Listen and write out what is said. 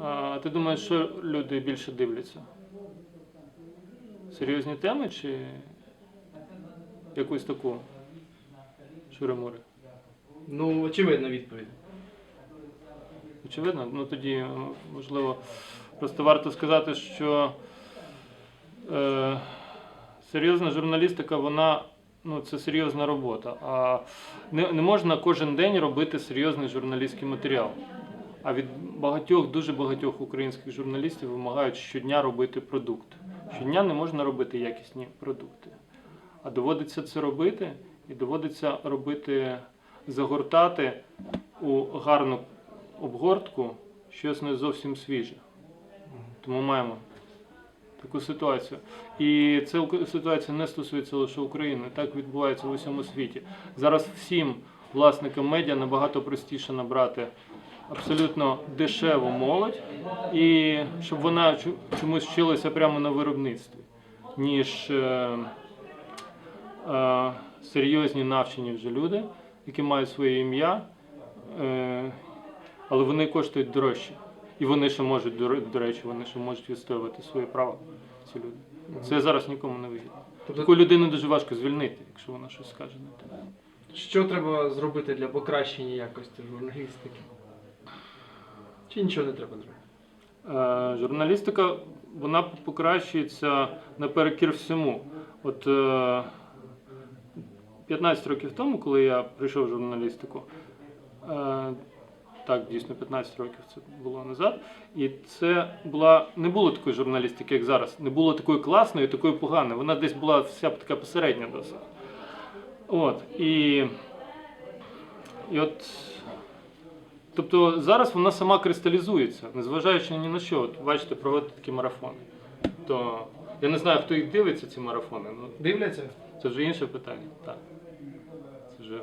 А ти думаєш, що люди більше дивляться? Серйозні теми чи якусь таку шуримури? Ну, очевидна відповідь. Очевидно, ну тоді, можливо, просто варто сказати, що е, серйозна журналістика, вона ну, це серйозна робота. А не, не можна кожен день робити серйозний журналістський матеріал. А від багатьох, дуже багатьох українських журналістів вимагають щодня робити продукт. Щодня не можна робити якісні продукти. А доводиться це робити, і доводиться робити, загортати у гарну обгортку щось не зовсім свіже. Тому маємо таку ситуацію. І ця ситуація не стосується лише України, так відбувається в усьому світі. Зараз всім власникам медіа набагато простіше набрати абсолютно дешеву молодь, і щоб вона чомусь вчилася прямо на виробництві, ніж е, е, серйозні навчені вже люди, які мають своє ім'я. Е, але вони коштують дорожче. І вони ще можуть, до, речі, вони ще можуть відстоювати свої права, ці люди. Це зараз нікому не вигідно. Тобто, Таку людину дуже важко звільнити, якщо вона щось скаже не те. що треба зробити для покращення якості журналістики? Чи нічого не треба зробити? Е, журналістика вона покращується наперекір всьому. От е, 15 років тому, коли я прийшов в журналістику, е, так, дійсно 15 років це було назад. І це була не було такої журналістики, як зараз. Не було такої класної, такої поганої. Вона десь була вся така посередня досить. От. І, і от Тобто зараз вона сама кристалізується, незважаючи ні на що. От, бачите, проводити такі марафони. То я не знаю, хто їх дивиться, ці марафони. Ну, Дивляться? це вже інше питання. Так. Це вже